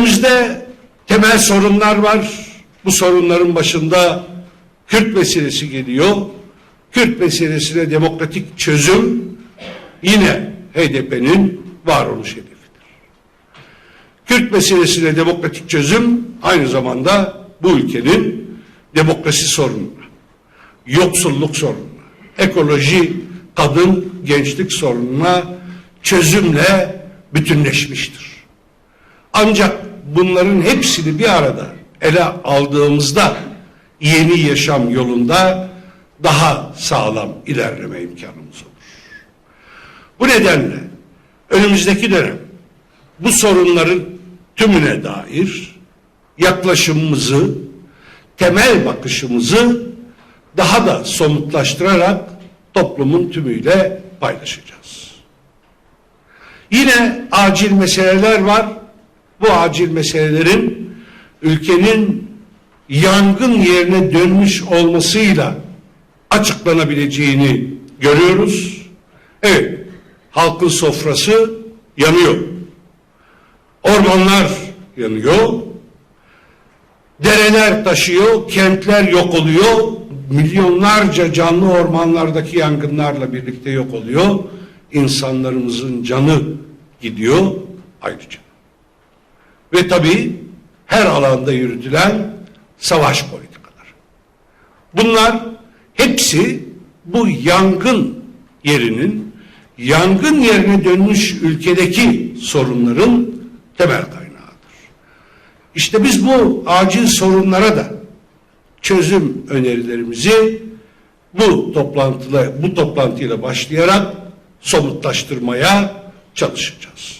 Önümüzde temel sorunlar var. Bu sorunların başında Kürt meselesi geliyor. Kürt meselesine demokratik çözüm yine HDP'nin varoluş hedefidir. Kürt meselesine demokratik çözüm aynı zamanda bu ülkenin demokrasi sorununa, yoksulluk sorununa, ekoloji, kadın, gençlik sorununa çözümle bütünleşmiştir. Ancak bunların hepsini bir arada ele aldığımızda yeni yaşam yolunda daha sağlam ilerleme imkanımız olur. Bu nedenle önümüzdeki dönem bu sorunların tümüne dair yaklaşımımızı, temel bakışımızı daha da somutlaştırarak toplumun tümüyle paylaşacağız. Yine acil meseleler var. Bu acil meselelerin ülkenin yangın yerine dönmüş olmasıyla açıklanabileceğini görüyoruz. Evet, halkın sofrası yanıyor. Ormanlar yanıyor. Dereler taşıyor, kentler yok oluyor. Milyonlarca canlı ormanlardaki yangınlarla birlikte yok oluyor. İnsanlarımızın canı gidiyor ayrıca. Ve tabii her alanda yürütülen savaş politikaları. Bunlar hepsi bu yangın yerinin, yangın yerine dönmüş ülkedeki sorunların temel kaynağıdır. İşte biz bu acil sorunlara da çözüm önerilerimizi bu toplantıla bu toplantıyla başlayarak somutlaştırmaya çalışacağız.